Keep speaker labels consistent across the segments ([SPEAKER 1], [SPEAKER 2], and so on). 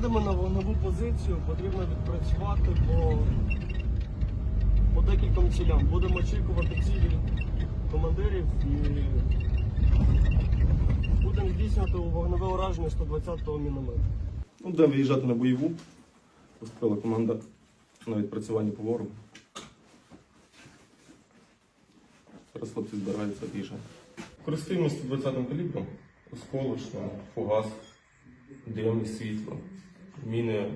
[SPEAKER 1] Їдемо на вогневу позицію, потрібно відпрацювати по, по декільком цілям. Будемо очікувати цілі командирів і будемо здійснювати вогневе ураження 120-го міномету.
[SPEAKER 2] Ну, будемо виїжджати на бойову. Поступила команда на відпрацюванні по ворогу. Зараз хлопці збираються виїжджати. Користуємося 120-м калібром, осколочно, фугас, дим і світло. Міни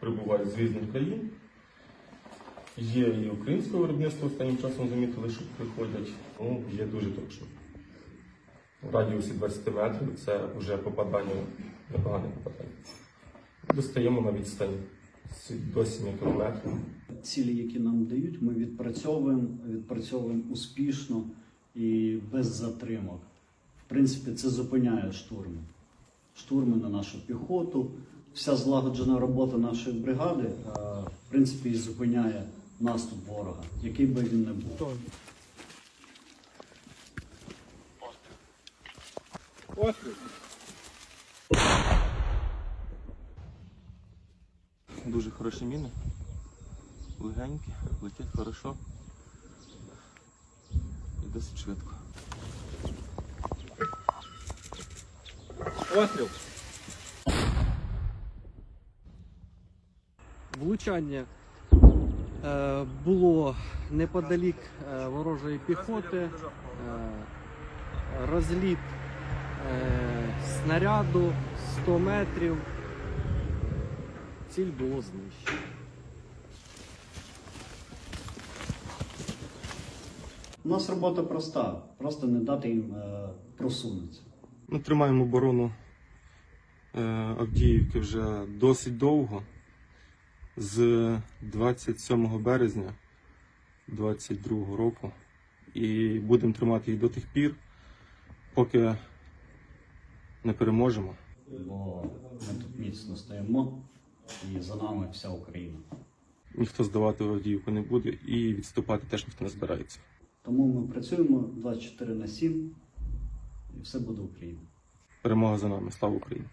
[SPEAKER 2] прибувають з різних країн. Є і українське виробництво останнім часом замітили, що приходять. Ну, є дуже точно. В радіусі 20 метрів це вже попадання, непогане попадання. Достаємо на відстань з- до 7 кілометрів.
[SPEAKER 3] Цілі, які нам дають, ми відпрацьовуємо, відпрацьовуємо успішно і без затримок. В принципі, це зупиняє штурми. Штурми на нашу піхоту. Вся злагоджена робота нашої бригади, е, в принципі, і зупиняє наступ ворога, який би він не був.
[SPEAKER 2] Дуже хороші міни. Легенькі, летять хорошо. І досить швидко.
[SPEAKER 4] Влучання е, було неподалік е, ворожої піхоти, е, розліт е, снаряду 100 метрів. Ціль було знищено.
[SPEAKER 3] У нас робота проста, просто не дати їм е, просунутися.
[SPEAKER 2] Ми тримаємо оборону Авдіївки вже досить довго. З 27 березня 2022 року. І будемо тримати її до тих пір, поки не переможемо.
[SPEAKER 3] бо ми тут міцно стоїмо і за нами вся Україна.
[SPEAKER 2] Ніхто здавати Авдіївку не буде і відступати теж ніхто не збирається.
[SPEAKER 3] Тому ми працюємо 24 на 7 і все буде Україна.
[SPEAKER 2] Перемога за нами. Слава Україні!